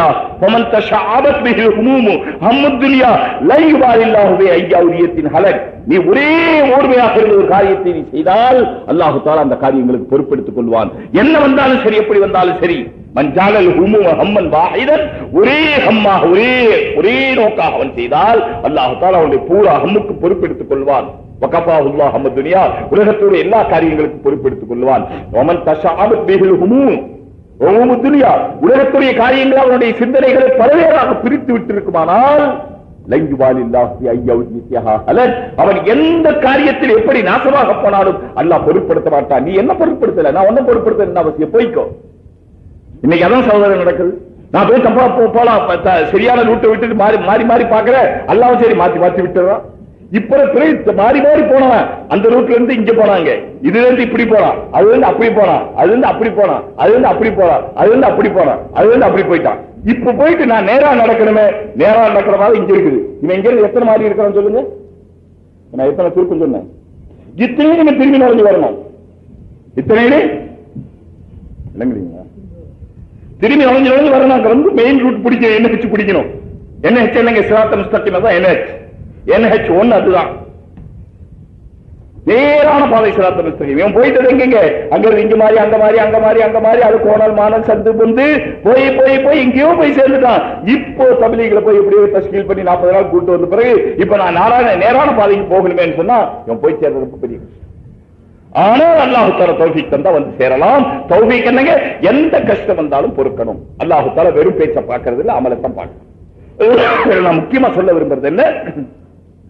துன்யா ஃபமன் தஷஅபத் பிஹில் ஹுமூமு ஹம்மு துன்யா லா யுபாலில்லாஹு பி ஐயாவுரியத்தின் ஹலக் நீ ஒரே ஓர்மையாக இருந்த ஒரு காரியத்தை நீ செய்தால் அல்லாஹு தாலா அந்த காரியங்களுக்கு பொறுப்பெடுத்துக் கொள்வான். என்ன வந்தாலும் சரி எப்படி வந்தாலும் சரி. மஞ்சாலல் ஹுமு ஹம்மன் வாஹிதன் ஒரே ஹம்மாக ஒரே ஒரே நோக்காக அவன் செய்தால் அல்லாஹு தாலா அவனுடைய பூரா ஹம்முக்கு பொறுப்பெடுத்துக் கொள்வான். உலகத்தோட எல்லா காரியங்களுக்கும் பொறுப்பெடுத்துக் கொள்வான். வமன் தஷஅபத் உலகத்துடைய காரியங்களை அவனுடைய சிந்தனைகளை பலவேறாக பிரித்து விட்டிருக்குமானால் அவன் எந்த காரியத்தில் எப்படி நாசமாக போனாலும் அல்லாஹ் பொருட்படுத்த மாட்டான். நீ என்ன பொருட்படுத்தல? நான் ஒன்னும் பொருட்படுத்த அவசியம்? போய்க்கோ. இன்னைக்கு அதான் சகோதரன் நடக்குது. நான் போய் தப்பா போ- போலாம். சரியான ரூட்டை விட்டு மாறி மாறி மாறி பாக்குறேன் அல்லாவும் சரி மாத்தி மாத்தி விட்டுறான். இப்ப மாறி மாறி போனவன். அந்த ரூட்ல இருந்து இங்க போனாங்க. இதுல இருந்து இப்படி போனான். அதுல இருந்து அப்படி போனான். அதுல இருந்து அப்படி போனான். அதுல இருந்து அப்படி போனான். அதுல இருந்து அப்படி போனான். அதுல இருந்து அப்படி போயிட்டான். இப்ப போயிட்டு நான் நேரா நடக்கணுமே. நேரா நடக்கிற மாதிரி இங்க இருக்குது. இவன் இங்க இருந்து எத்தனை மாதிரி இருக்கிறான் சொல்லுங்க. நான் எத்தனை சுருக்கம் சொன்னேன். இத்தனை நீங்க திரும்பி நடந்து வரணும். இத்தனை திரும்பி நுழைஞ்சு நுழைஞ்சு வரணும் அங்க வந்து மெயின் ரூட் பிடிக்கணும் என்ன வச்சு பிடிக்கணும். என்ன ஹெச் என்னங்க சிராத்த முஸ்தக்கிம் தான் என்ன என்ஹெச் ஒன் அதுதான். நேரான பாதை சிராத்த முஸ்தகிம் இவன் போயிட்டு எங்கெங்க? அங்க இருந்து இங்க மாதிரி அங்க மாதிரி அங்க மாதிரி அங்க மாதிரி அது கோணல் மானல் சந்து பொந்து போய் போய் போய் எங்கேயோ போய் சேர்ந்துட்டான். இப்போ தமிழிகளை போய் எப்படியோ தஸ்கீல் பண்ணி நாற்பது நாள் கூட்டு வந்த பிறகு இப்ப நான் நாராயண நேரான பாதைக்கு போகணுமேன்னு சொன்னா இவன் போய் சேர்றது ரொம்ப பெரிய ஆனால் அல்லாஹு தால தந்தா வந்து சேரலாம். தௌஃபிக் என்னங்க? எந்த கஷ்டம் வந்தாலும் பொறுக்கணும். அல்லாஹு தால வெறும் பேச்ச பார்க்கறது இல்லை அமலத்தான் பார்க்கணும். நான் முக்கியமா சொல்ல விரும்புறது என்ன?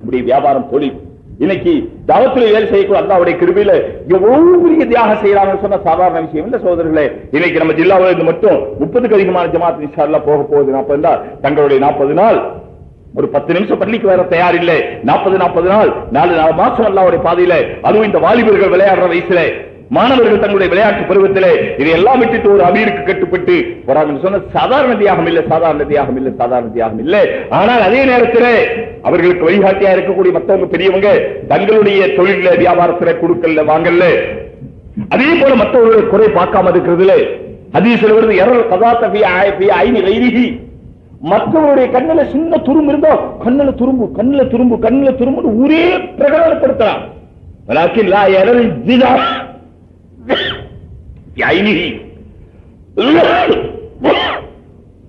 இப்படி வியாபாரம் தொழில் இன்னைக்கு தவத்தில் வேலை செய்யக்கூட அல்லாவுடைய கிருபியில எவ்வளவு பெரிய தியாகம் செய்யறாங்கன்னு சொன்ன சாதாரண விஷயம் இல்ல சோதரர்களே இன்னைக்கு நம்ம ஜில்லாவில் இருந்து மட்டும் முப்பதுக்கு அதிகமான ஜமாத் இன்ஷா போக போகுது. நாற்பது நாள். தங்களுடைய நாற்பது நாள். ஒரு பத்து நிமிஷம் பள்ளிக்கு வர தயார் இல்லை. நாற்பது நாற்பது நாள். நாலு நாலு மாசம் அல்லாவுடைய பாதையில அதுவும் இந்த வாலிபர்கள் விளையாடுற வயசுல மாணவர்கள் தங்களுடைய விளையாட்டு பருவத்திலே இது எல்லாம் விட்டுட்டு ஒரு அமீருக்கு கட்டுப்பட்டு வராங்கன்னு சொன்ன சாதாரண தியாகம் இல்லை சாதாரண தியாகம் இல்லை சாதாரண தியாகம் இல்ல. ஆனால் அதே நேரத்திலே அவர்களுக்கு வழிகாட்டியா இருக்கக்கூடிய மற்றவங்க பெரியவங்க தங்களுடைய தொழில வியாபாரத்துல கொடுக்கல வாங்கல அதே போல மற்றவர்களுடைய குறை பார்க்காம இருக்கிறதுல ஹதீஸ்ல வருது எரல் கதாத்த ஐநி வைரிகி மற்றவருடைய கண்ணுல சின்ன துரும்பு இருந்தோ கண்ணில் துரும்பு கண்ணுல துரும்பு கண்ணில் துரும்புன்னு ஊரே பிரகடனப்படுத்தலாம்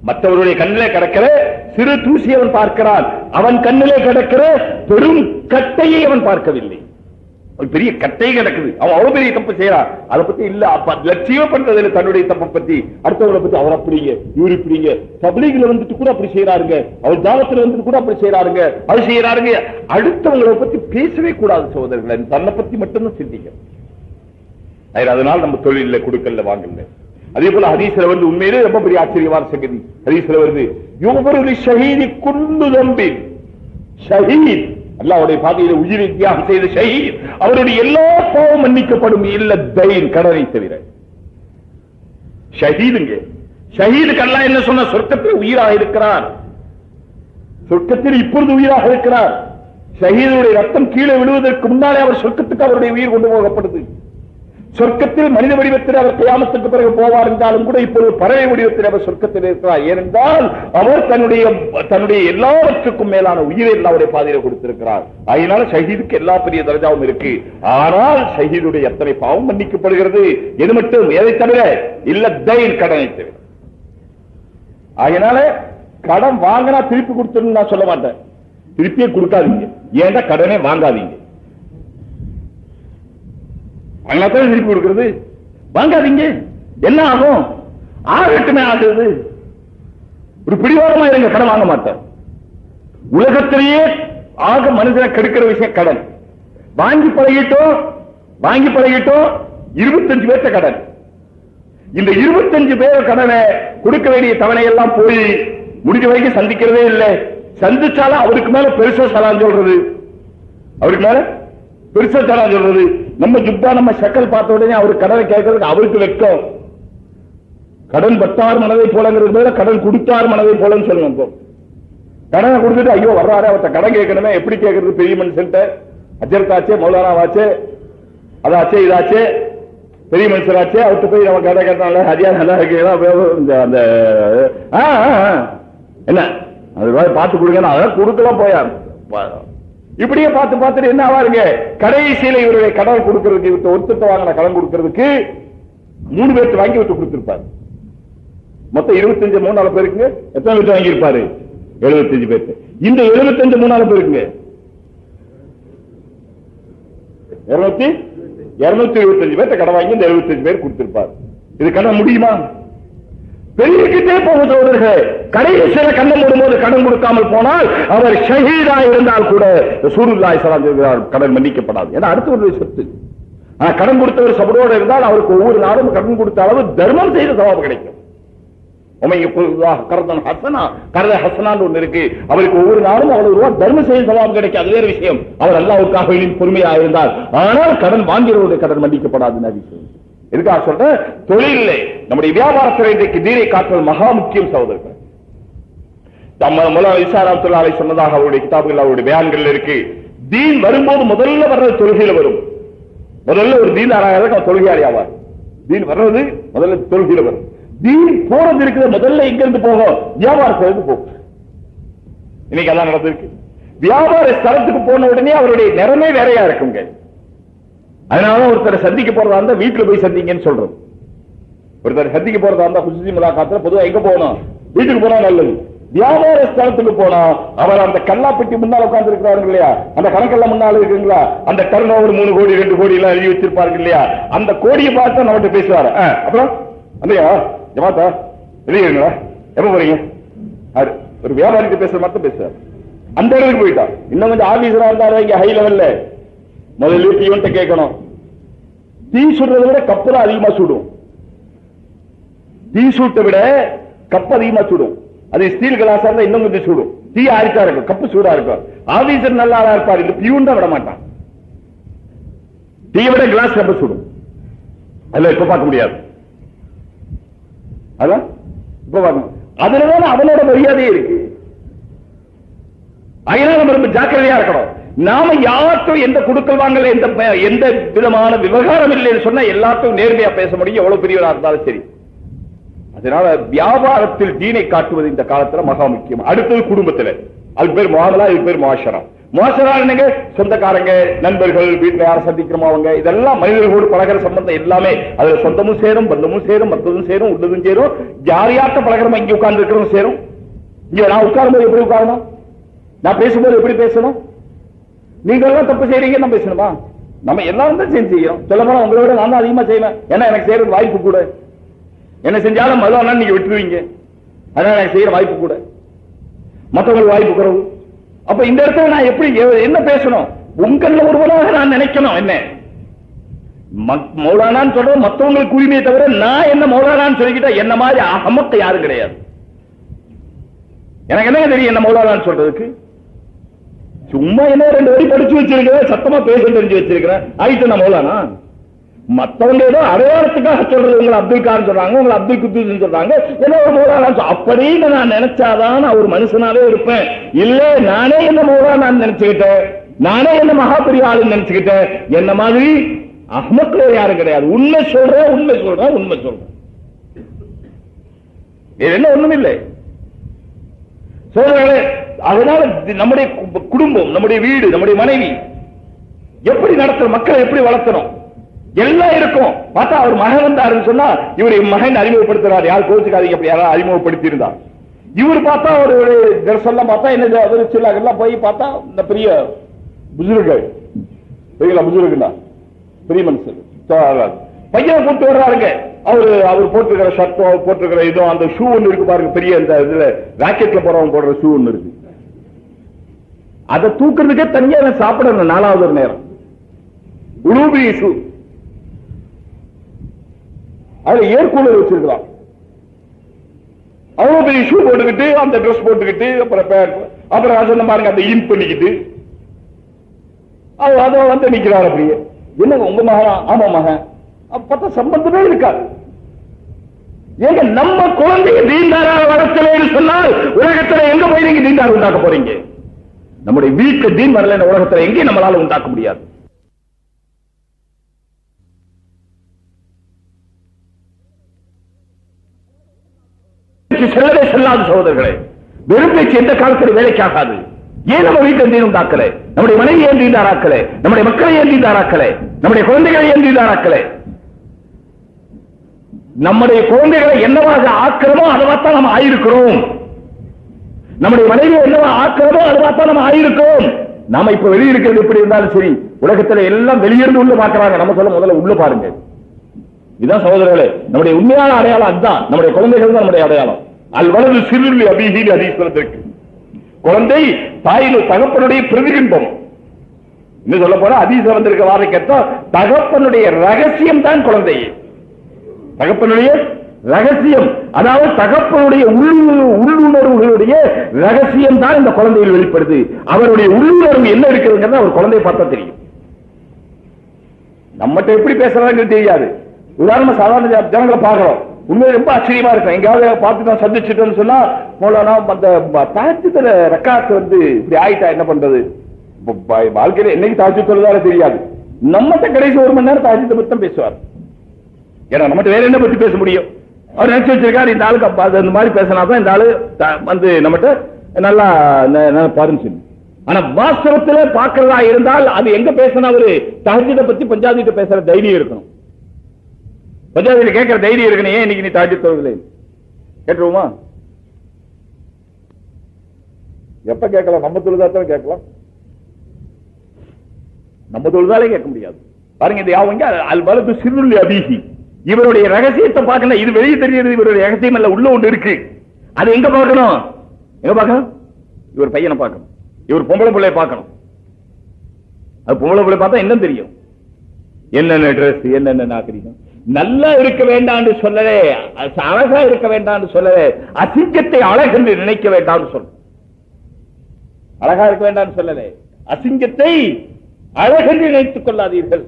மற்றவருடைய கண்ணிலே கிடக்கிற சிறு தூசி அவன் பார்க்கிறான். அவன் கண்ணிலே கிடக்கிற பெரும் கட்டையை அவன் பார்க்கவில்லை. பெரிய கட்டை கிடக்குது. அவன் அவ்வளவு பெரிய தப்பு செய்யறான் அதை பத்தி இல்ல அப்ப லட்சியம் பண்றது தன்னுடைய தப்பை பத்தி. அடுத்தவங்களை பத்தி அவர் அப்படிங்க இவர் இப்படிங்க பப்ளிக்ல வந்துட்டு கூட அப்படி செய்யறாருங்க அவர் ஜாதத்துல வந்துட்டு கூட அப்படி செய்யறாருங்க அது செய்யறாருங்க அடுத்தவங்களை பத்தி பேசவே கூடாது சோதரர்கள் தன்னை பத்தி மட்டும்தான் சிந்திக்க அதனால நம்ம தொழில கொடுக்கல வாங்கல அதே போல ஹதீஸ்ல வந்து உண்மையிலே ரொம்ப பெரிய ஆச்சரியமான சங்கதி ஹதீஸ்ல வருது யுவபருளி ஷஹீதி குண்டு தம்பி ஷஹீத். அல்லாவுடைய பாதையில உயிரை தியாகம் செய்த ஷஹீத். அவருடைய எல்லா பாவம் மன்னிக்கப்படும் இல்ல தைன் கடனை தவிர. ஷஹீதுங்க. ஷஹீதுக்கு அல்லாஹ் என்ன சொன்ன சொர்க்கத்தில் உயிராக இருக்கிறார். சொர்க்கத்தில் இப்பொழுது உயிராக இருக்கிறார். ஷஹீதுடைய ரத்தம் கீழே விழுவதற்கு முன்னாலே அவர் சொர்க்கத்துக்கு அவருடைய உயிர் கொண்டு போகப்படுது. சொர்க்கத்தில் மனித வடிவத்தில் அவர் கியாமத்துக்கு பிறகு போவார் என்றாலும் கூட இப்பொழுது பறவை வடிவத்தில் அவர் சொர்க்கத்தில் இருக்கிறார். ஏனென்றால் அவர் தன்னுடைய தன்னுடைய எல்லாவற்றுக்கும் மேலான உயிரை அவருடைய பாதையில கொடுத்திருக்கிறார். அதனால ஷஹீதுக்கு எல்லா பெரிய தரஜாவும் இருக்கு. ஆனால் ஷஹீதுடைய எத்தனை பாவம் மன்னிக்கப்படுகிறது? எது மட்டும்? எதை தவிர? இல்ல தைன் கடனை தவிர. அதனால கடன் வாங்கினா திருப்பி கொடுத்துருன்னு நான் சொல்ல மாட்டேன். திருப்பியே கொடுக்காதீங்க. ஏன்டா கடனே வாங்காதீங்க? வாங்கினாத்தான் திருப்பி கொடுக்கிறது. வாங்காதீங்க. என்ன ஆகும். ஆகட்டுமே ஆகுது. ஒரு பிடிவாதமா இருங்க கடன் வாங்க மாட்டேன் உலகத்திலேயே ஆக மனிதனை கெடுக்கிற விஷயம் கடன். வாங்கி பழகிட்டோம் வாங்கி பழகிட்டோம் இருபத்தஞ்சு பேர்த்த கடன். இந்த இருபத்தஞ்சு பேர் கடனை கொடுக்க வேண்டிய தவணை எல்லாம் போய் முடிஞ்ச வரைக்கும் சந்திக்கிறதே இல்லை. சந்திச்சாலும் அவருக்கு மேல பெருசா சலான் சொல்றது. அவருக்கு மேல பெருசா சலான் சொல்றது. நம்ம ஜுப்பா நம்ம ஷக்கல் பார்த்த உடனே அவர் கடனை கேட்கறதுக்கு அவருக்கு வெட்கம். கடன் பட்டார் மனதை போலங்கிறது மேல கடன் கொடுத்தார் மனதை போலன்னு சொல்லணும் இப்போ. கடனை கொடுத்துட்டு ஐயோ வர்றாரு அவர்த்த கடன் கேட்கணுமே எப்படி கேட்கறது பெரிய மனுஷன்ட்ட அஜர்த்தாச்சே மௌலானாவாச்சே அதாச்சே இதாச்சே பெரிய மனுஷராச்சே அவர்கிட்ட போய் நம்ம கடை கட்டினால ஹரியா நல்லா இருக்கு இந்த அந்த ஆ, ஆ, ஆ. என்ன? அது பார்த்து கொடுங்க அதான் கொடுக்கலாம் போயா இப்படியே பார்த்து பார்த்துட்டு என்ன ஆவாருங்க? கடைசியில இவருடைய கடன் கொடுக்கறதுக்கு இவர்கிட்ட ஒருத்தத்தை வாங்கின கடன் கொடுக்கறதுக்கு மூணு பேர்த்து வாங்கி விட்டு கொடுத்திருப்பாரு. மொத்தம் இருபத்தஞ்சு மூணு நாலு பேருக்குங்க. எத்தனை பேர்த்து வாங்கியிருப்பாரு? எழுபத்தஞ்சு பேர்த்து இந்த எழுபத்தஞ்சு மூணு நாலு பேருக்குங்க. இருநூத்தி இருநூத்தி இருபத்தஞ்சு பேர்த்த கடன் வாங்கி இந்த எழுபத்தஞ்சு பேர் கொடுத்திருப்பார். இது கடன் முடியுமா? பெருகிட்டே போவதோடு கடைசியில கண்ணம் மூடும்போது கடன் கொடுக்காமல் போனால் அவர் ஷஹீதா இருந்தால் கூட சூருல்லாய் சலாம் கடன் மன்னிக்கப்படாது. ஏன்னா அடுத்தவருடைய சொத்து. ஆனா கடன் கொடுத்தவர் சபரோடு இருந்தால் அவருக்கு ஒவ்வொரு நாளும் கடன் கொடுத்த அளவு தர்மம் செய்த சவாபு கிடைக்கும். ஹசனா ஹசனான்னு ஒண்ணு இருக்கு. அவருக்கு ஒவ்வொரு நாளும் அவ்வளவு ரூபா தர்மம் செய்த சவாபம் கிடைக்கும் அது வேற விஷயம். அவர் அல்லாவுக்காக பொறுமையா இருந்தால் ஆனால் கடன் வாங்கிறவருடைய கடன் மன்னிக்கப்படாதுன்னு விஷயம் எதுக்காக சொல்றேன்? தொழிலே நம்முடைய வியாபாரத்தில் இன்றைக்கு தீரை காற்றல் மகா முக்கியம் சகோதரர்கள். நம்ம மூலம் இசாராம் தொழிலாளி சொன்னதாக அவருடைய கிதாபுகள் அவருடைய பயான்கள் இருக்கு. தீன் வரும்போது முதல்ல வர்றது தொழுகையில வரும். முதல்ல ஒரு தீன் ஆராயிரம் அவன் தொழுகையாளி ஆவார். தீன் வர்றது முதல்ல தொழுகையில வரும். தீன் போறது இருக்கிற முதல்ல எங்க இருந்து போகும்? வியாபாரத்திலிருந்து போகும். இன்னைக்கு அதான் நடந்திருக்கு. வியாபார ஸ்தலத்துக்கு போன உடனே அவருடைய நிறமே வேறையா இருக்குங்க. அதனால ஒருத்தரை சந்திக்க போறதா இருந்தா வீட்டுல போய் சந்திங்கன்னு சொல்றோம் ஒருத்தர் சந்திக்க போறதா இருந்தா குசுசி முலாக்காத்துல பொதுவா எங்க போகணும்? வீட்டுக்கு போனா நல்லது. வியாபார ஸ்தலத்துக்கு போனா அவர் அந்த கல்லாப்பட்டி முன்னால உட்கார்ந்து இருக்கிறாரு இல்லையா? அந்த கணக்கெல்லாம் முன்னால இருக்குங்களா? அந்த டர்ன் ஓவர் மூணு கோடி ரெண்டு கோடி எல்லாம் எழுதி வச்சிருப்பாரு இல்லையா? அந்த கோடியை பார்த்து நம்மகிட்ட பேசுவாரு. அப்புறம்? அந்தையா ஜமாத்தா எழுதிங்களா எப்ப போறீங்க? ஒரு வியாபாரிக்கு பேசுற மட்டும் பேசுறாரு. அந்த இடத்துக்கு போயிட்டா இன்னும் கொஞ்சம் ஆபீசரா இருந்தாரு இங்க ஹை லெவல்ல முதல்ல பியூன்ட்ட கேட்கணும். தீ சுடுறதை விட கப்பு தான் அதிகமா சுடும். தீ சூட்டை விட கப்பு அதிகமா சுடும். அது ஸ்டீல் கிளாஸா இருந்தா இன்னும் கொஞ்சம் சுடும். தீ ஆரிக்கா இருக்கும். கப்பு சூடா இருக்கும். ஆபீசர் நல்லா இருப்பார். இந்த பியூன் தான் விட மாட்டான் தீ விட கிளாஸ் கப்பு சுடும். அதுல இப்ப பார்க்க முடியாது. அதான்? இப்ப பார்க்கணும். அதுலதான் அவனோட மரியாதையே இருக்கு. அதனால நம்ம ரொம்ப ஜாக்கிரதையா இருக்கணும். நாம யாருக்கும் எந்த குடுக்கல் வாங்கல எந்த எந்த விதமான விவகாரம் இல்லைன்னு சொன்னா எல்லாத்தையும் நேர்மையா பேச முடியும். எவ்வளவு பெரியவரா இருந்தாலும் சரி. அதனால வியாபாரத்தில் தீனை காட்டுவது இந்த காலத்துல மகா முக்கியம். அடுத்தது குடும்பத்துல. அது பேர் மாதலா இது பேர் மாஷரா மோசரா என்னங்க? சொந்தக்காரங்க நண்பர்கள் வீட்டுல யார சந்திக்கிறோமோ அவங்க. இதெல்லாம் மனிதர்களோடு பழகிற சம்பந்தம் எல்லாமே. அதுல சொந்தமும் சேரும் பந்தமும் சேரும் மத்ததும் சேரும் உள்ளதும் சேரும். யார் பழகிறோம் இங்க உட்கார்ந்து இருக்கிறவங்க சேரும். இங்க நான் உட்காரும்போது எப்படி உட்காரணும்? நான் பேசும்போது எப்படி பேசணும்? நீங்க எல்லாம் தப்பு செய்றீங்க நம்ம பேசணுமா நம்ம எல்லாரும் தான் செஞ்சு செய்யறோம் சொல்ல போனா உங்களை விட நான் தான் அதிகமா செய்வேன். ஏன்னா எனக்கு செய்யறது வாய்ப்பு கூட. என்ன செஞ்சாலும் மதுவானா நீங்க விட்டுருவீங்க. அதனால எனக்கு செய்யற வாய்ப்பு கூட. மற்றவங்களுக்கு வாய்ப்பு குறவு. அப்ப இந்த இடத்துல நான் எப்படி என்ன பேசணும்? உங்கள ஒருவனாக நான் நினைக்கணும். என்ன? மௌலானான்னு சொல்றது மத்தவங்களுக்கு உரிமையை தவிர நான் என்ன மௌலானான்னு சொல்லிக்கிட்டா என்ன மாதிரி அகமத்தை யாரும் கிடையாது. எனக்கு என்னங்க தெரியும் என்ன மௌலானான்னு சொல்றதுக்கு? சும்மா என்ன ரெண்டு வரி படிச்சு வச்சிருக்கிறேன் சத்தமா பேச தெரிஞ்சு வச்சிருக்கிறேன். ஆயிட்டு நான் மௌலானா? மத்தவங்க ஏதோ அடையாளத்துக்காக சொல்றது உங்களை அப்துல் கான் சொல்றாங்க உங்களை அப்துல் குத்தூஸ் சொல்றாங்க ஏதோ ஒரு மௌலானா அப்படின்னு நான் நினைச்சாதான் நான் ஒரு மனுஷனாவே இருப்பேன். இல்ல நானே என்ன மௌலானான்னு நினைச்சுக்கிட்டேன். நானே என்ன மகாபெரிய ஆளுன்னு நினைச்சுக்கிட்டேன். என்ன மாதிரி? அஹ்மத்ல யாரும் கிடையாது. உண்மை சொல்றேன் உண்மை சொல்றேன் உண்மை சொல்றேன். இது என்ன ஒண்ணும் இல்லை சொல்றேன் அதனால நம்முடைய கு- குடும்பம் நம்முடைய வீடு நம்முடைய மனைவி. எப்படி நடத்தணும்? மக்களை எப்படி வளர்த்தணும்? எல்லாம் இருக்கும். பார்த்தா அவர் மகன் வந்தாருன்னு சொன்னா இவர் மகன் அறிமுகப்படுத்துறாரு. யார் கோச்சுக்காதீங்க அப்படி யாராவது அறிமுகப்படுத்தி இருந்தா இவர் பார்த்தா ஒரு ட்ரெஸ் எல்லாம் பார்த்தா என்ன அவர் சில்லாக்கெல்லாம் போய் பார்த்தா இந்த பெரிய புஜுருகள். சரிங்களா புஜுருக்குண்டா பெரிய மனுஷன் பையன் பையனை கூப்பிட்டு வர்றாருங்க. அவரு அவர் போட்டிருக்கிற ஷர்ட்டோ போட்டிருக்கிற இதோ அந்த ஷூ ஒன்று இருக்கு பாருங்க பெரிய இந்த இதுல ராக்கெட்ல போறவங்க போடுற ஷூ ஒன்று இருக்கு. அதை தூக்குறதுக்கே தனியா நான் சாப்பிடணும் நாலாவது ஒரு நேரம். உழுபி அதுல ஏற்கூலர் வச்சிருக்கலாம் அவ்வளவு ஷூ போட்டுக்கிட்டு அந்த ட்ரெஸ் போட்டுக்கிட்டு அப்புறம் பேண்ட் அப்புறம் நான் சொன்ன பாருங்க அந்த இன் பண்ணிக்கிட்டு அவ அதை வந்து நிக்கிறார் அப்படியே. என்னங்க உங்க மகனா? ஆமா மகன். அப்ப பார்த்தா சம்பந்தமே இருக்காது. ஏங்க நம்ம குழந்தைய தீண்டாரா வளர்த்தலைன்னு சொன்னால் உலகத்துல எங்க போய் நீங்க தீண்டார் உண்டாக்க போறீங்க? நம்முடைய வீட்டு தீன் வரல உலகத்தில் எங்கேயும் நம்மளால உண்டாக்க முடியாது. செல்லவே செல்லாது சகோதரர்களே வெறும் பேச்சு எந்த காலத்தில் வேலைக்கு ஆகாது ஏன் நம்ம வீட்டு தீன் உண்டாக்கல? நம்முடைய மனைவி ஏன் தீண்டாராக்கல நம்முடைய மக்களை ஏந்தி தீண்டாராக்கல நம்முடைய குழந்தைகளை ஏந்தி தீண்டாராக்கல நம்முடைய குழந்தைகளை என்னவாக ஆக்கிறோமோ அதுவாத்தான் நம்ம ஆயிருக்கிறோம். நம்முடைய மனைவி என்னவா ஆக்கிறதோ அதுவாத்தான் நம்ம ஆயிருக்கோம் நாம இப்ப வெளியிருக்கிறது எப்படி இருந்தாலும் சரி உலகத்துல எல்லாம் வெளியிருந்து உள்ள பாக்குறாங்க நம்ம சொல்ல முதல்ல உள்ள பாருங்க. இதுதான் சகோதரர்களே நம்முடைய உண்மையான அடையாளம் அதுதான். நம்முடைய குழந்தைகள் தான் நம்முடைய அடையாளம். அல் வலது சிறுலி அபிஹீல் அதீஸ்வரத்திற்கு குழந்தை தாயின் தகப்பனுடைய பிரதிபிம்பம். இன்னும் சொல்ல போனா அதீச வந்திருக்க வார்த்தைக்கேற்ற தகப்பனுடைய ரகசியம் தான் குழந்தை. தகப்பனுடைய ரகசியம். அதாவது தகப்பனுடைய உள்ளுணர்வுகளுடைய ரகசியம் தான் இந்த குழந்தையில் வெளிப்படுது. அவருடைய உள்ளுணர்வு என்ன இருக்குதுங்கிறது அவர் குழந்தையை பார்த்தா தெரியும். நம்மகிட்ட எப்படி பேசுறாங்க தெரியாது. உதாரணமா சாதாரண ஜனங்களை பார்க்கிறோம். உண்மையில ரொம்ப ஆச்சரியமா இருக்கும். எங்கேயாவது பார்த்து நான் சந்திச்சுட்டோம்னு சொன்னா மூலனா அந்த தாஜத்துல ரெக்கார்ட் வந்து இப்படி ஆயிட்டா என்ன பண்றது? வாழ்க்கையில என்னைக்கு தாஜு தொழுதாரே தெரியாது. நம்மகிட்ட கடைசி ஒரு மணி நேரம் தாஜத்தை பத்தி தான் பேசுவார். ஏன்னா நம்மகிட்ட வேற என்ன பத்தி பேச முடியும்? அவர் நினைச்சு வச்சிருக்காரு இந்த ஆளுக்கு இந்த அது அந்த மாதிரி இந்த ஆளு வந்து நம்மகிட்ட நல்லா பாருன்னு சொல்லி ஆனா வாஸ்தவத்துல பாக்குறதா இருந்தால் அது எங்க பேசினா அவரு தகஜத்தை பத்தி பஞ்சாபிட்ட பேசுற தைரியம் இருக்கணும் பஞ்சாபில கேட்கிற தைரியம் இருக்கணும் ஏன் இன்னைக்கு நீ தகஜ தொழுகலை கேட்டுருவோமா எப்ப கேட்கலாம் நம்ம தொழுதாத்தான் கேட்கலாம் நம்ம தொழுதாலே கேட்க முடியாது பாருங்க இது யாவங்க அல் வலது சிறுள்ளி அபிஹி இவருடைய ரகசியத்தை பார்க்கணும். இது வெளியே தெரியுது இவருடைய ரகசியம் இல்ல உள்ள ஒன்று இருக்கு. அது எங்க பார்க்கணும்? எங்க பார்க்கணும்? இவர் பையனை பார்க்கணும். இவர் பொம்பளை பிள்ளைய பார்க்கணும். அது பொம்பளை பிள்ளை பார்த்தா என்ன தெரியும்? என்னென்ன ட்ரெஸ் என்னென்ன நாகரிகம்? நல்லா இருக்க வேண்டாம்னு சொல்லலே அழகா இருக்க வேண்டாம்னு சொல்லலே அசிங்கத்தை அழகென்று நினைக்க வேண்டாம்னு சொல்ல. அழகா இருக்க வேண்டாம்னு சொல்லலே. அசிங்கத்தை அழகென்று நினைத்துக் கொள்ளாதீர்கள்.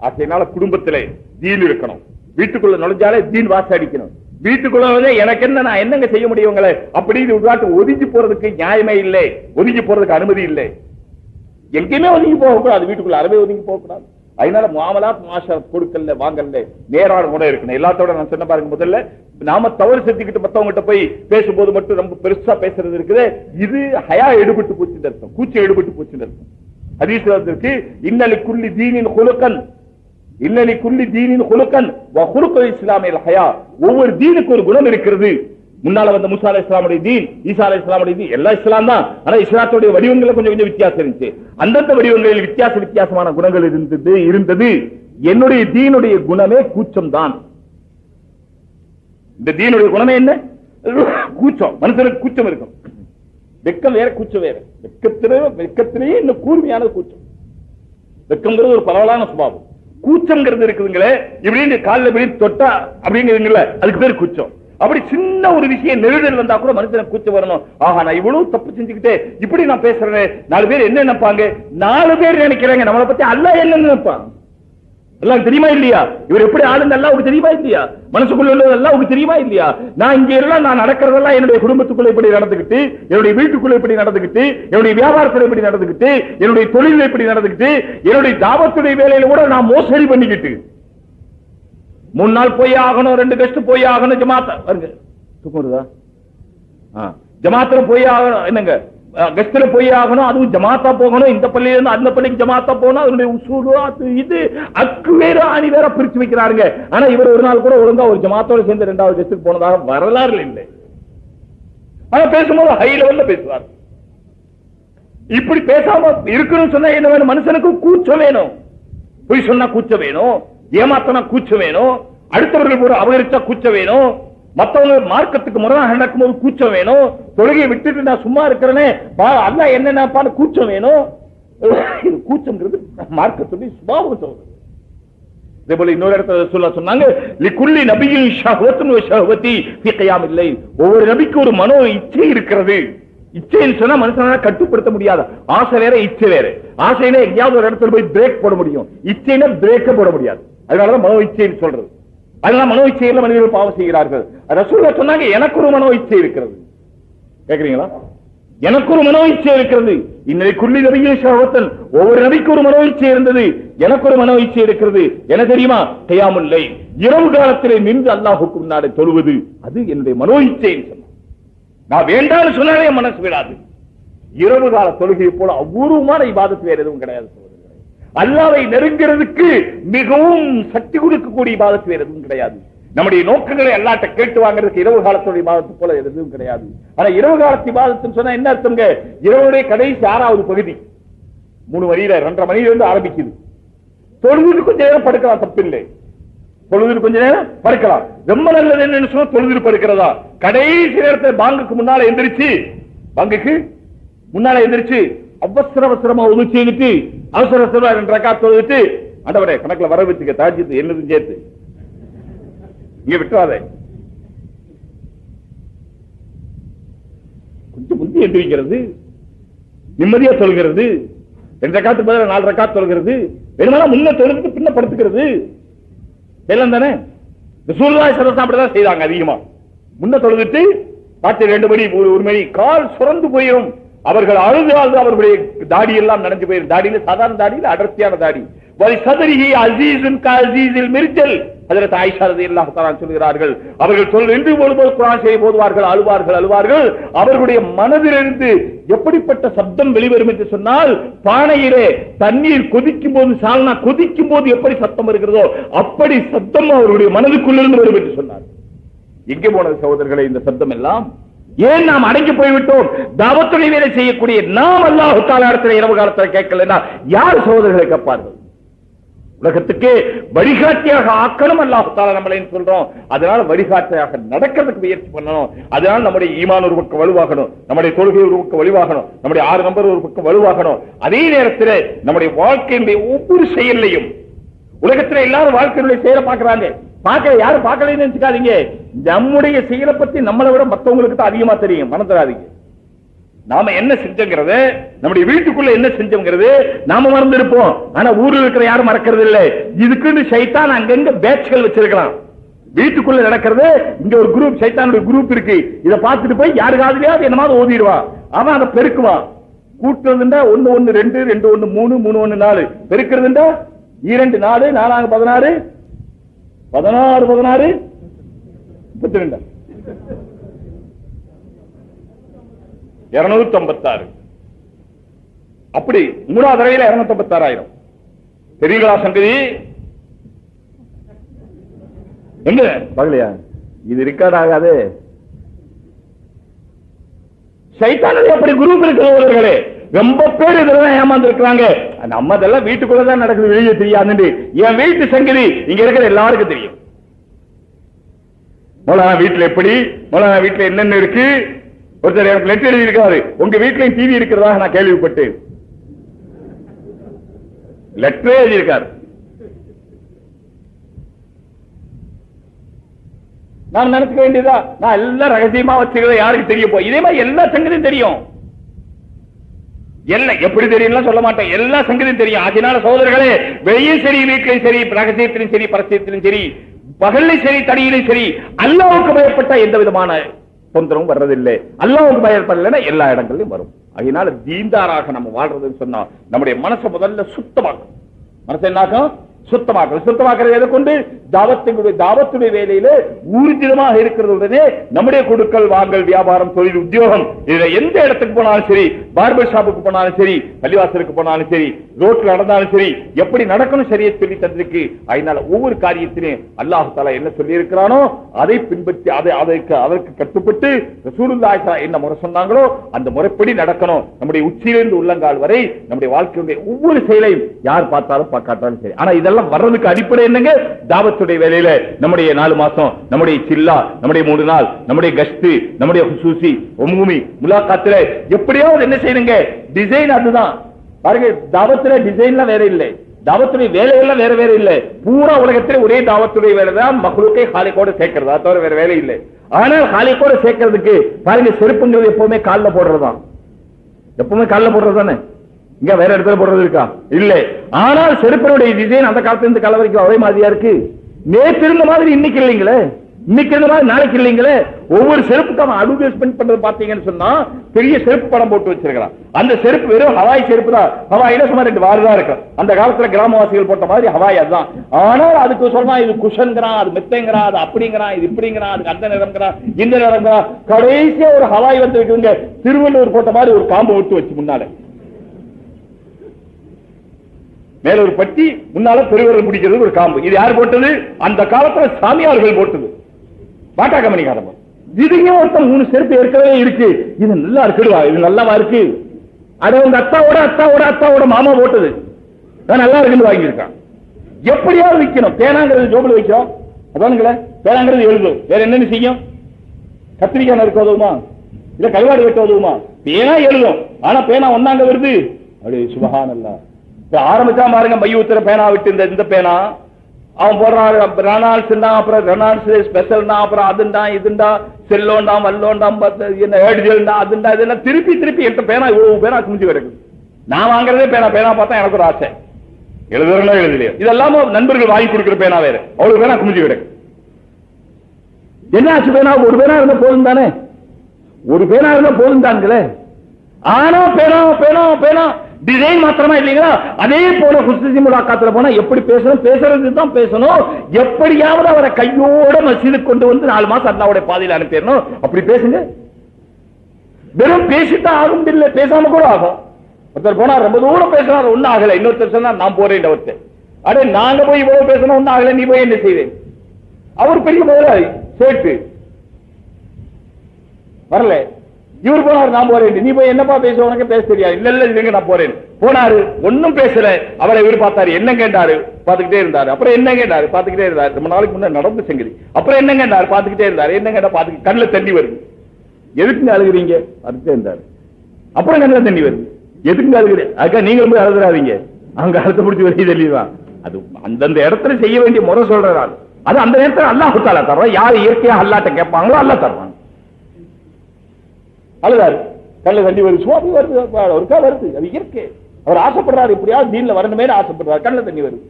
ஆகையினால குடும்பத்திலே தீன் இருக்கணும். வீட்டுக்குள்ள நுழைஞ்சாலே தீன் வாச அடிக்கணும் வீட்டுக்குள்ள எனக்கு என்ன நான் என்னங்க செய்ய முடியும் உங்களை? அப்படின்னு விடாட்டு ஒதுங்கி போறதுக்கு நியாயமே இல்லை. ஒதுங்கி போறதுக்கு அனுமதி இல்லை. எங்கேயுமே ஒதுங்கி போகக்கூடாது. வீட்டுக்குள்ள அறவே ஒதுங்கி போகக்கூடாது. அதனால மாமலாத் மாஷா கொடுக்கல வாங்கல நேரான முறை இருக்கணும். எல்லாத்தோட நான் சொன்ன பாருங்க முதல்ல நாம தவறு செஞ்சுக்கிட்டு மத்தவங்ககிட்ட போய் பேசும்போது மட்டும் ரொம்ப பெருசா பேசுறது இருக்குது. இது ஹயா எடுபட்டு பூச்சின்னு இருக்கும் கூச்சி எடுபட்டு பூச்சின்னு அர்த்தம். ஹதீஸ்வரத்திற்கு இன்னலி குள்ளி தீனின் குலுக்கன் இல்லலி குள்ளி தீனின் குலுக்கன் குலுக்கல் இஸ்லாமிய ஹயா. ஒவ்வொரு தீனுக்கு ஒரு குணம் இருக்கிறது. முன்னால வந்த முசா அலி இஸ்லாமுடைய தீன் ஈசா அலி இஸ்லாமுடைய தீன் எல்லா இஸ்லாம் தான். ஆனா இஸ்லாத்துடைய வடிவங்கள்ல கொஞ்சம் கொஞ்சம் வித்தியாசம் இருந்துச்சு. அந்தந்த வடிவங்களில் வித்தியாச வித்தியாசமான குணங்கள் இருந்தது இருந்தது. என்னுடைய தீனுடைய குணமே கூச்சம் தான். இந்த தீனுடைய குணமே என்ன? கூச்சம். மனுஷனுக்கு கூச்சம் இருக்கும். வெக்கம் வேற கூச்சம் வேற. வெக்கத்திலே வெக்கத்திலேயே இன்னும் கூர்மையான கூச்சம். வெக்கம்ங்கிறது ஒரு பரவலான சுபாவம். கூச்சம்ங்கிறது இருக்குதுங்களே இப்படின்னு காலில் இப்படி தொட்டா அப்படிங்கிறீங்களே அதுக்கு பேர் கூச்சம். அப்படி சின்ன ஒரு விஷயம் நெருடல் வந்தா கூட மனுஷனுக்கு கூச்சம் வரணும். ஆஹா நான் இவ்வளவு தப்பு செஞ்சுக்கிட்டே இப்படி நான் பேசுறேன் நாலு பேர் என்ன நினைப்பாங்க? நாலு பேர் நினைக்கிறாங்க நம்மளை பத்தி அல்ல என்ன நினைப்பாங்க. எல்லாம் தெரியுமா இல்லையா? இவர் எப்படி ஆளுங்க எல்லாம் தெரியுமா இல்லையா? மனசுக்குள்ள உள்ளதெல்லாம் உங்களுக்கு தெரியுமா இல்லையா? நான் இங்க எல்லாம் நான் நடக்கிறதெல்லாம் என்னுடைய குடும்பத்துக்குள்ள இப்படி நடந்துக்கிட்டு என்னுடைய வீட்டுக்குள்ள இப்படி நடந்துக்கிட்டு என்னுடைய வியாபாரத்துல இப்படி நடந்துக்கிட்டு என்னுடைய தொழில இப்படி நடந்துக்கிட்டு என்னுடைய தாபத்துடைய வேலையில கூட நான் மோசடி பண்ணிக்கிட்டு. மூணு நாள் போய் ஆகணும் ரெண்டு கஷ்டம் போய் ஆகணும் ஜமாத்த வருங்க தூக்கம் வருதா? ஆ, போய் ஆகணும் என்னங்க? கெஸ்ட்ல போய் ஆகணும் அதுவும் ஜமாத்தா போகணும் இந்த பள்ளியில இருந்து அந்த பள்ளிக்கு ஜமாத்தா போகணும் அதனுடைய உசூலு அது இது அக்கு வேற அணி வேற பிரிச்சு வைக்கிறாருங்க. ஆனா இவர் ஒரு நாள் கூட ஒழுங்கா ஒரு ஜமாத்தோட சேர்ந்து ரெண்டாவது கெஸ்ட்டுக்கு போனதாக வரலாறு இல்லை. ஆனா பேசும்போது ஹை லெவல்ல பேசுவார். இப்படி பேசாம இருக்கணும்னு சொன்னா என்ன வேணும்? மனுஷனுக்கு கூச்சம் வேணும். பொய் சொன்னா கூச்சம் வேணும். ஏமாத்தனா கூச்சம் வேணும். அடுத்தவர்கள் கூட அபகரிச்சா கூச்சம் வேணும். மத்தவங்க மார்க்கத்துக்கு முரணாக நடக்கும்போது கூச்சம் வேணும். தொழுகையை விட்டுட்டு நான் சும்மா இருக்கிறேனே அல்ல என்னென்ன கூச்சம் வேணும். இது கூச்சம்ங்கிறது மார்க்கத்துடைய சுபாவம் சொல்றது. இதே போல இன்னொரு இடத்துல சொல்ல சொன்னாங்க லிக்குள்ளி நபியின் ஷஹவத்துன் ஷஹவதி ஃபி இல்லை ஒவ்வொரு நபிக்கு ஒரு மனோ இச்சை இருக்கிறது. இச்சைன்னு சொன்னா மனுஷனால கட்டுப்படுத்த முடியாது. ஆசை வேற இச்சை வேற. ஆசைனா எங்கேயாவது ஒரு இடத்துல போய் பிரேக் போட முடியும். இச்சைனா பிரேக்க போட முடியாது. அதனாலதான் மனோ இச்சைன்னு சொல்றது. அதெல்லாம் மனோ இச்சையில மனிதர்கள் பாவம் செய்கிறார்கள். ரசூல சொன்னாங்க எனக்கு ஒரு மனோ இச்சை இருக்கிறது. கேக்குறீங்களா? எனக்கு ஒரு மனோ இச்சை இருக்கிறது. இன்னை குள்ளி நபியில் ஷாவத்தன் ஒவ்வொரு நபிக்கு ஒரு மனோ இச்சை இருந்தது. எனக்கு ஒரு மனோ இச்சை இருக்கிறது. என தெரியுமா? கையாமுல்லை இரவு காலத்திலே நின்று அல்லாஹுக்கு முன்னாடி தொழுவது. அது என்னுடைய மனோ இச்சைன்னு சொன்னான் நான் வேண்டாம்னு சொன்னாலே மனசு விடாது இரவு கால தொழுகை போல அபூர்வமான இவாதத்து வேற எதுவும் கிடையாது. அல்லாவை நெருங்கிறதுக்கு மிகவும் சக்தி கொடுக்கக்கூடிய இபாதத்து வேறு எதுவும் கிடையாது. நம்முடைய நோக்கங்களை அல்லாட்ட கேட்டு வாங்குறதுக்கு இரவு காலத்துடைய பாதத்து போல எதுவும் கிடையாது. ஆனா இரவு காலத்து இபாதத்துன்னு சொன்னா என்ன அர்த்தங்க இரவுடைய கடைசி ஆறாவது பகுதி. மூணு மணியில ரெண்டரை மணியில இருந்து ஆரம்பிக்குது. தொழுதுட்டு கொஞ்ச நேரம் படுக்கலாம் தப்பில்லை. தொழுதுட்டு கொஞ்ச நேரம் படுக்கலாம். ரொம்ப நல்லது என்னன்னு சொன்னா தொழுதுட்டு படுக்கிறதா? கடைசி நேரத்தில் பாங்குக்கு முன்னால எந்திரிச்சு பாங்குக்கு முன்னால எந்திரிச்சு அவசர அவசரமா உதவி செய்துட்டு அவசர அவசரமா ரெண்டு ரக்கா தொழுதுட்டு ஆண்டவரே கணக்குல வர வச்சுக்க தாஜித்து என்னதும் சேர்த்து. இங்க விட்டுறாதே. கொஞ்சம் புத்தி எட்டு வைக்கிறது நிம்மதியா சொல்கிறது ரெண்டு ரக்காத்து பதிலா நாலு ரக்கா சொல்கிறது வேணுமானா முன்ன தொழுதுட்டு பின்ன படுத்துக்கிறது. எல்லாம் தானே? சூழ்நாய் ஸல்லல்லாஹு அப்படிதான் செய்தாங்க அதிகமா. முன்ன தொழுதுட்டு ராத்திரி ரெண்டு மணி ஒரு ஒரு மணி கால் சுரந்து போயிடும் அவர்கள் அழுது அழுது அவர்களுடைய தாடி எல்லாம் நடந்து போயிரு. தாடியில சாதாரண தாடியில் அடர்த்தியான தாடி. சொல்கிறார்கள். அவர்கள் சொல் என்று பொழுது குர்ஆன் செய்ய போதுவார்கள் அழுவார்கள் அழுவார்கள். அவர்களுடைய மனதிலிருந்து எப்படிப்பட்ட சப்தம் வெளிவரும் என்று சொன்னால் பானையிலே தண்ணீர் கொதிக்கும் போது சால்னா கொதிக்கும் போது எப்படி சத்தம் இருக்கிறதோ அப்படி சத்தம் அவர்களுடைய மனதுக்குள்ளிருந்து வரும் என்று சொன்னார் எங்கே போனது சகோதரர்களை இந்த சப்தம் எல்லாம்? ஏன் நாம் அடங்கி போய்விட்டோம்? தவத்துறை வேலை செய்யக்கூடிய நாம் அல்லாஹு தாலா இரவு காலத்தில் கேட்கலன்னா யார் சகோதரர்களை கேட்பார்கள்? உலகத்துக்கு வழிகாட்டியாக ஆக்கணும் அல்லாஹு தாலா நம்மளை சொல்றோம். அதனால வழிகாட்டியாக நடக்கிறதுக்கு முயற்சி பண்ணணும். அதனால நம்முடைய ஈமான் ஒரு பக்கம் வலுவாகணும். நம்முடைய கொள்கை ஒரு பக்கம் வலுவாகணும். நம்முடைய ஆறு நம்பர் ஒரு பக்கம் வலுவாகணும். அதே நேரத்தில் நம்முடைய வாழ்க்கையினுடைய ஒவ்வொரு செயலையும் உலகத்துல எல்லாரும் வாழ்க்கையினுடைய செயலை பார்க்கிறாங்க. பார்க்கல யாரும் பார்க்கலன்னு நினைச்சுக்காதீங்க. நம்முடைய செயலை பத்தி நம்மளை விட மத்தவங்களுக்கு தான் அதிகமா தெரியும். மனத்தராதீங்க நாம என்ன செஞ்சோங்கிறத நம்முடைய வீட்டுக்குள்ள என்ன செஞ்சோங்கிறது நாம மறந்து இருப்போம் ஆனா ஊர்ல இருக்கிற யாரும் மறக்கிறது இல்ல இதுக்குன்னு சைத்தான் அங்கங்க பேட்ச்கள் வச்சிருக்கலாம். வீட்டுக்குள்ள நடக்கிறது இங்க ஒரு குரூப் சைத்தானுடைய குரூப் இருக்கு. இதை பார்த்துட்டு போய் யாரு காதுலயாவது என்னமாவது ஓதிடுவான் அவன் அதை பெருக்குவான் கூட்டுறதுண்டா ஒன்னு ஒன்னு ரெண்டு ரெண்டு ஒன்னு மூணு மூணு ஒன்னு நாலு. பெருக்கிறதுண்டா? இரண்டு நாலு நாலாங்க பதினாறு. பதினாறு பதினாறு முப்பத்தி ரெண்டு இருநூத்தி ஐம்பத்தாறு அப்படி மூணாவது தடவையில இருநூத்தி ஐம்பத்தாறாயிரம் தெரியுங்களா சங்கதி. எங்க பகலையா இது ரெக்கார்ட் ஆகாது. சைத்தானது அப்படி குரூப் இருக்கிறவர்களே ரொம்ப பேர் இதெல்லாம் ஏமாந்து இருக்கிறாங்க நம்ம இதெல்லாம் வீட்டுக்குள்ளதான் நடக்குது வெளியே தெரியாதுன்னு. என் வீட்டு சங்கதி இங்க இருக்கிற எல்லாருக்கும் தெரியும். மோலானா வீட்டுல எப்படி மோலானா வீட்டுல என்னென்ன இருக்கு? ஒருத்தர் எனக்கு லெட்டர் எழுதி இருக்காரு உங்க வீட்லயும் டிவி இருக்கிறதாக நான் கேள்விப்பட்டேன். லெட்டரே எழுதியிருக்காரு. நான் நினைச்சுக்க வேண்டியதா நான் எல்லாம் ரகசியமா வச்சுக்கிறத யாருக்கு தெரிய போ இதே மாதிரி எல்லா சங்கதியும் தெரியும். எல்லாம் எப்படி தெரியும் சொல்ல மாட்டேன். எல்லா சங்கதியும் தெரியும். அதனால சகோதரர்களே வெளியும் சரி வீட்டிலையும் சரி ரகசியத்திலும் சரி பரசியத்திலும் சரி பகல்லையும் சரி தனியிலும் சரி அல்லாவுக்கு பயப்பட்ட எந்த விதமான தொந்தரவும் வர்றதில்லை. அல்லாவுக்கு பயப்படலைன்னா எல்லா இடங்களிலும் வரும். அதனால தீந்தாராக நம்ம வாழ்றதுன்னு சொன்னா நம்முடைய மனசை முதல்ல சுத்தமாக்கும். மனசு என்னாக்கும்? சுத்தமாக்கணும். சுத்தமாக்குறது எதை கொண்டு? தாவத்தினுடைய தாவத்துடைய வேலையில ஊர்ஜிதமாக இருக்கிறது உடனே நம்முடைய கொடுக்கல் வாங்கல் வியாபாரம் தொழில் உத்தியோகம். இதுல எந்த இடத்துக்கு போனாலும் சரி பார்பர் ஷாப்புக்கு போனாலும் சரி பள்ளிவாசலுக்கு போனாலும் சரி ரோட்ல நடந்தாலும் சரி எப்படி நடக்கணும் சரியை சொல்லி தந்திருக்கு அதனால ஒவ்வொரு காரியத்திலையும் அல்லாஹு தாலா என்ன சொல்லி இருக்கிறானோ அதை பின்பற்றி அதை அதற்கு அதற்கு கட்டுப்பட்டு ரசூலுல்லாஹி என்ன முறை சொன்னாங்களோ அந்த முறைப்படி நடக்கணும். நம்முடைய உச்சியிலிருந்து உள்ளங்கால் வரை நம்முடைய வாழ்க்கையுடைய ஒவ்வொரு செயலையும் யார் பார்த்தாலும் பார்க்காட்டாலும் சரி. ஆனா இதெல்லாம் வர்றதுக்கு அடிப்படை என்னங்க? தாவத்துடைய வேலையில நம்முடைய நாலு மாசம் நம்முடைய சில்லா நம்முடைய மூணு நாள் நம்முடைய கஷ்டு நம்முடைய ஹுசூசி ஒமுமி முலாக்காத்துல எப்படியாவது என்ன செய்யணுங்க? டிசைன் அதுதான். பாருங்க தாவத்துல டிசைன்லாம் வேற இல்லை. தாவத்துடைய வேலையெல்லாம் வேற வேற இல்லை. பூரா உலகத்திலே ஒரே தாவத்துடைய வேலை தான் மகளுக்கே ஹாலிக்கோட சேர்க்கிறது அது தவிர வேற வேலை இல்லை. ஆனால் ஹாலிக்கோட சேர்க்கறதுக்கு பாருங்க செருப்புங்கிறது எப்பவுமே காலில் போடுறதுதான். எப்பவுமே காலில் போடுறது தானே இங்க வேற இடத்துல போடுறது இருக்கா? இல்ல. ஆனால் செருப்பனுடைய டிசைன் அந்த காலத்துல இருந்து கால வரைக்கும் ஒரே மாதிரியா இருக்கு. நேற்று இருந்த மாதிரி இன்னைக்கு இல்லைங்களே? இன்னைக்கு இருந்த மாதிரி நாளைக்கு இல்லைங்களே? ஒவ்வொரு செருப்புக்கு அவன் அட்வர்டைஸ்மெண்ட் பண்றது பாத்தீங்கன்னு சொன்னா பெரிய செருப்பு படம் போட்டு வச்சிருக்கிறான். அந்த செருப்பு வெறும் ஹவாய் செருப்பு தான். ஹவாயில சும்மா ரெண்டு வாரு தான் இருக்கும். அந்த காலத்துல கிராமவாசிகள் போட்ட மாதிரி ஹவாய் அதுதான். ஆனால் அதுக்கு சொல்றான் இது குஷன்கிறான் அது மெத்தைங்கிறான் அது அப்படிங்கிறான் இது இப்படிங்கிறான் அதுக்கு அந்த நிறம்ங்கிறான் இந்த நிறம்ங்கிறான். கடைசியா ஒரு ஹவாய் வந்து இருக்குங்க திருவள்ளூர் போட்ட மாதிரி ஒரு காம்பு விட்டு வச்சு முன்னால. மேல ஒரு பட்டி முன்னால பெருவிரல் பிடிக்கிறது ஒரு காம்பு. இது யார் போட்டது? அந்த காலத்துல சாமியார்கள் போட்டது. பாட்டா கம்பெனிக்காரங்க இதுங்க ஒருத்தன் மூணு செருப்பு ஏற்கனவே இருக்கு. இது நல்லா இருக்குடுவா இது நல்லாவா இருக்கு? அட உங்க அத்தாவோட அத்தாவோட அத்தாவோட மாமா போட்டது. நான் நல்லா இருக்குன்னு வாங்கியிருக்கான். எப்படியாவது விற்கணும் பேனாங்கிறது ஜோபில் வைக்கிறோம். அதானுங்களே பேனாங்கிறது எழுதும். வேற என்னன்னு செய்யும்? கத்திரிக்காய் நறுக்க உதவுமா? இல்ல கல்வாடு வெட்ட உதவுமா? பேனா எழுதும். ஆனா பேனா ஒன்னாங்க வருது. அப்படி சுபகான் ஆரம்பிச்சா பாருங்க மையூத்திர பேனா விட்டு இந்த இந்த பேனா. அவன் போடுறான் ரெனால்ட்ஸ் அப்புறம் ரெனால்ட்ஸ் ஸ்பெஷல்னா அப்புறம் அதுண்டா இதுண்டா செல்லோண்டா வல்லோண்டாம் என்ன ஏடுஜெல்டா அதுண்டா இதெல்லாம் திருப்பி திருப்பி எட்ட பேனா இவ்வளவு பேனா குமிஞ்சு கிடக்குது நான் வாங்குறதே பேனா பேனா பார்த்தா எனக்கு ஒரு ஆசை. எழுதுறனோ எழுதலையோ? இதெல்லாம் நண்பர்கள் வாங்கி கொடுக்கிற பேனா வேற. அவ்வளவு பேனா குமிஞ்சு கிடக்கு. என்ன ஆச்சு பேனா? ஒரு பேனா இருந்தா போதும் தானே? ஒரு பேனா இருந்தா போதும் தானுங்களே ஆனா பேனா பேனா பேனா டிசைன் மாத்திரமா இல்லைங்களா? அதே போல குஸ்தி முலாக்காத்துல போனா எப்படி பேசணும்? பேசுறது தான் பேசணும். எப்படியாவது அவரை கையோட மசீது கொண்டு வந்து நாலு மாசம் அல்லாவுடைய பாதையில் அனுப்பிடணும். அப்படி பேசுங்க. வெறும் பேசித்தான் ஆகும் இல்லை பேசாம கூட ஆகும். ஒருத்தர் போனா ரொம்ப தூரம் பேசினார் ஒன்னும் ஆகல. இன்னொருத்தர் சொன்னா நான் போறேன் ஒருத்தர். அடே நாங்க போய் இவ்வளவு பேசணும் ஒன்னும் ஆகல. நீ போய் என்ன செய்வேன் அவர் பெரிய முதலாளி சேட்டு. வரல. இவர் போனார் நான் போறேன். நீ போய் என்னப்பா பேச உனக்கு பேச தெரியாது. இல்ல இல்ல இல்லைங்க நான் போறேன். போனாரு ஒன்னும் பேசல. அவரை இவர் பார்த்தாரு. என்ன கேட்டாரு? பாத்துக்கிட்டே இருந்தாரு. அப்புறம் என்ன கேட்டாரு? பாத்துக்கிட்டே இருந்தாரு. ரொம்ப நாளைக்கு முன்னாடி நடந்து செங்குது அப்புறம் என்ன கேட்டாரு? பாத்துக்கிட்டே இருந்தாரு. என்ன கேட்டா பாத்து கண்ணுல தண்ணி வருது. எதுக்குங்க அழுகுறீங்க? அதுக்கே இருந்தாரு. அப்புறம் கண்ணுல தண்ணி வருது. எதுக்குங்க அழுகுறீங்க? அதுக்காக நீங்களும் போய் அழுதுறாதீங்க அங்க அழுத்த பிடிச்சி வெளியே தெளிவான் அது அந்தந்த இடத்துல செய்ய வேண்டிய முறை சொல்றாரு அது அந்த நேரத்தில் அல்லாஹ் தாலா தர்றான் யார் இயற்கையா அல்லாட்ட கேட்பாங்களோ அல்லா தர்றாங்க அழுதாரு. கல்லு தண்ணி வருது சுவாமி வருது ஒருக்கா வருது அது இயற்கை. அவர் ஆசைப்படுறாரு இப்படியாவது தீன்ல வரணுமே ஆசைப்படுறாரு கண்ணுல தண்ணி வருது.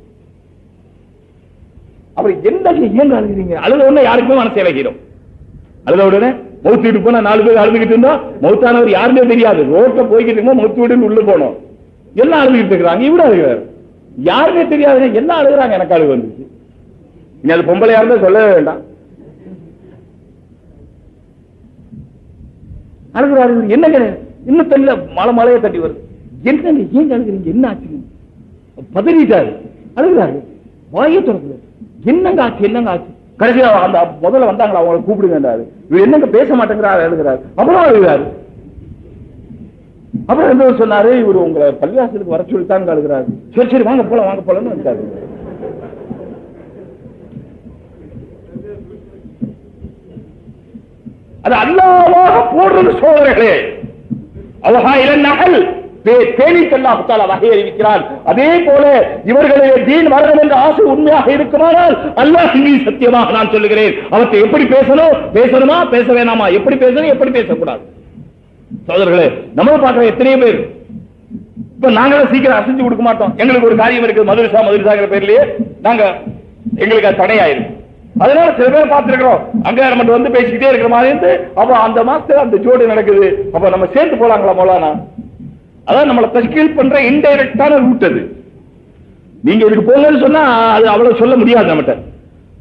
அவர் எந்த ஏங்க அழுகிறீங்க? அழுத உடனே யாருக்குமே மனசு இலகிறோம் அழுத உடனே மௌத்திட்டு போனா நாலு பேர் அழுதுகிட்டு இருந்தோம் மௌத்தானவர் யாருமே தெரியாது. ரோட்ல போய்கிட்டு இருந்தோம் மௌத்து வீடு உள்ள போனோம். எல்லாம் அழுதுகிட்டு இருக்கிறாங்க இவரு அழுகிறாரு. யாருமே தெரியாது என்ன அழுகுறாங்க எனக்கு அழுகு வந்துச்சு. நீ அது பொம்பளையா இருந்தா சொல்லவே வேண்டாம். அழுகுறாரு என்னங்க இன்னும் தெரியல? மழை மழைய தட்டி வருது. என்னங்க ஏன் அழுகிறீங்க? என்ன ஆச்சு? பதறிட்டாரு. அழுகிறாரு. வாயை திறக்கல. என்னங்க ஆச்சு? என்னங்க ஆச்சு? கடைசியா அந்த முதல்ல வந்தாங்களா? அவங்களை கூப்பிடுங்கன்றாரு இவர் என்னங்க பேச மாட்டேங்கிறாரு? எழுதுறாரு அப்புறம் அழுகிறாரு. அப்புறம் என்ன சொன்னாரு இவர் உங்களை பள்ளிவாசலுக்கு வர சொல்லித்தாங்க அழுகிறாரு. சரி சரி வாங்க போலாம் வாங்க போலன்னு வந்தாரு அது அல்லாவாக போடுறது சோதனைகளே. அழகா இளநகல் தேனிக்கல்லாஹால வகை அறிவிக்கிறார் அதே போல இவர்களுடைய தீன் வரணும் என்ற ஆசை உண்மையாக இருக்குமானால் அல்லாஹ் மீது சத்தியமாக நான் சொல்லுகிறேன். அவற்றை எப்படி பேசணும்? பேசணுமா? பேச வேணாமா? எப்படி பேசணும்? எப்படி பேசக்கூடாது? சோதர்களே நம்ம பார்க்கிற எத்தனையோ பேர். இப்ப நாங்களும் சீக்கிரம் அசைஞ்சு கொடுக்க மாட்டோம். எங்களுக்கு ஒரு காரியம் இருக்குது. மதுரசா மதுரசாங்கிற பேர்லயே. நாங்க எங்களுக்கு அது தடையாயிருக்கு. அதனால சில பேர் பார்த்திருக்கிறோம். அங்க நம்ம வந்து பேசிக்கிட்டே இருக்கிற மாதிரி இருந்து அப்ப அந்த மாசத்துல அந்த ஜோடி நடக்குது. அப்ப நம்ம சேர்ந்து போலாங்களா மௌலானா? அதான் நம்மளை தஷ்கீல் பண்ற இன்டைரக்டான ரூட் அது. நீங்க இதுக்கு போங்கன்னு சொன்னா அது அவ்வளவு சொல்ல முடியாது நம்மகிட்ட.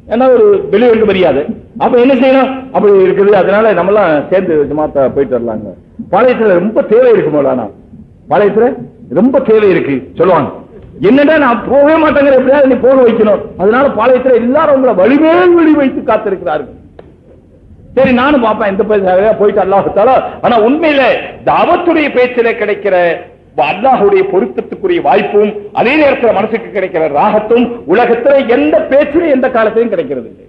ஏன்னா ஒரு வெளியூருக்கு மரியாதை. அப்ப என்ன செய்யணும்? அப்படி இருக்குது. அதனால நம்மளாம் சேர்ந்து ஜமாத்தா போயிட்டு வரலாங்க. பாளையத்துல ரொம்ப தேவை இருக்கு மௌலானா. பாளையத்துல ரொம்ப தேவை இருக்கு. சொல்லுவாங்க. என்னடா நான் போகவே மாட்டேங்கிற எப்படியாவது நீ போக வைக்கணும். அதனால பாளையத்துல எல்லாரும் உங்களை வலிமேல் வழி வைத்து காத்திருக்கிறார்கள். சரி நானும் பார்ப்பேன். இந்த பேச போயிட்டு அல்லாஹத்தால ஆனா உண்மையில தாவத்துடைய பேச்சில கிடைக்கிற அல்லாஹுடைய பொருத்தத்துக்குரிய வாய்ப்பும் அதே நேரத்தில் மனசுக்கு கிடைக்கிற ராகத்தும் உலகத்துல எந்த பேச்சிலும் எந்த காலத்திலும் கிடைக்கிறது இல்லை.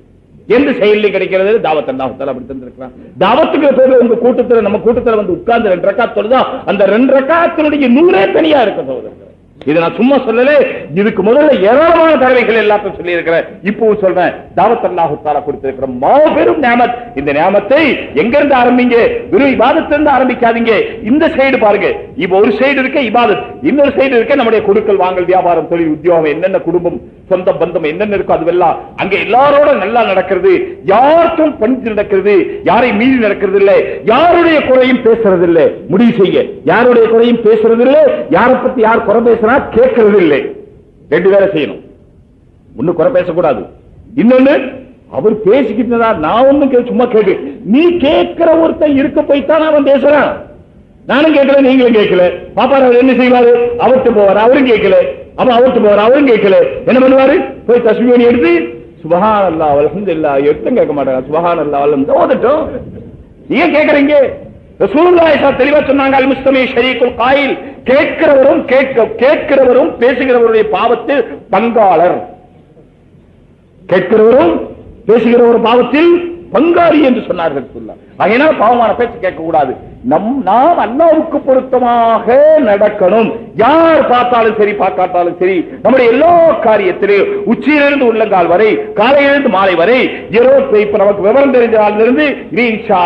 எந்த செயலையும் கிடைக்கிறது தாவத் அல்லாஹத்தால அப்படி தந்திருக்கிறான். தாவத்துக்கு பேர்ல உங்க கூட்டத்துல நம்ம கூட்டத்துல வந்து உட்கார்ந்து ரெண்டு ரக்காத் தொழுதா அந்த ரெண்டு ரக்காத்தினுடைய நூறே தனியா இருக்க சோதரர்கள் இதை நான் சும்மா சொல்லல. இதுக்கு முதல்ல ஏராளமான தடவைகள் எல்லாத்தையும் சொல்லி இருக்கிறேன் இப்போ சொல்றேன். தாவத் அல்லாஹு தாலா கொடுத்திருக்கிற மாபெரும் நியமத். இந்த நியமத்தை எங்க இருந்து ஆரம்பிங்க? வெறும் இபாதத்திலிருந்து ஆரம்பிக்காதீங்க. இந்த சைடு பாருங்க. இப்ப ஒரு சைடு இருக்க இபாதத். இன்னொரு சைடு இருக்க நம்முடைய கொடுக்கல் வாங்கல் வியாபாரம் தொழில் உத்தியோகம் என்னென்ன குடும்பம் சொந்த பந்தம் என்னென்ன இருக்கோ அதுவெல்லாம் அங்க எல்லாரோட நல்லா நடக்கிறது. யாருக்கும் பணித்து நடக்கிறது. யாரை மீறி நடக்கிறது இல்லை யாருடைய குறையும் பேசுறது இல்லை முடிவு செய்ய யாருடைய குறையும் பேசுறது இல்லை யாரை பத்தி யார் குறை பேசுறா? கேட்கறது இல்லை ரெண்டு வேலை செய்யணும். ஒண்ணு குறை பேசக்கூடாது. இன்னொன்னு அவர் பேசிக்கிட்டு நான் ஒண்ணும் சும்மா கேட்டு நீ கேட்கிற ஒருத்தன் இருக்க போய்த்தான் அவன் பேசுறான். நானும் கேட்கல நீங்களும் கேட்கல. பாப்பாரு அவர் என்ன செய்வாரு? அவர்கிட்ட போவார் அவரும் கேட்கல. அவன் அவர்கிட்ட போவார் அவரும் கேட்கல. என்ன பண்ணுவாரு? போய் தஸ்மீனி எடுத்து சுபஹான் அல்லா அல்ஹம்துலில்லா எடுத்தும் கேட்க மாட்டாங்க. சுபஹான் அல்லா அல்ஹம் ஓதட்டும். நீங்க கேக்குறீங்க தெளிவா சொன்னாங்க காயில். கேட்கிறவரும் கேட்க கேட்கிறவரும் பேசுகிறவருடைய பாவத்தில் பங்காளர். கேட்கிறவரும் பேசுகிறவரும் பாவத்தில் பங்காளி என்று சொன்னார்கள் சொல்ல பாவமான பேச்சு கேட்க கூடாது நம் நாம் அல்லாவுக்கு பொருத்தமாக நடக்கணும். யார் பார்த்தாலும் சரி பார்க்காட்டாலும் சரி நம்முடைய எல்லா காரியத்திலும் உச்சியிலிருந்து உள்ளங்கால் வரை காலையிலிருந்து மாலை வரை இரவு இப்ப நமக்கு விவரம் தெரிஞ்ச நாளிலிருந்து இனி இன்ஷா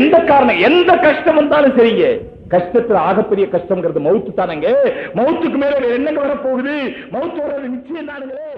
எந்த காரணம் எந்த கஷ்டம் வந்தாலும் சரிங்க. கஷ்டத்துல ஆகப்பெரிய கஷ்டம்ங்கிறது மவுத்து தானங்க மவுத்துக்கு மேல என்னங்க வரப்போகுது? மவுத்து வர்றது நிச்சயம் தானுங்களே.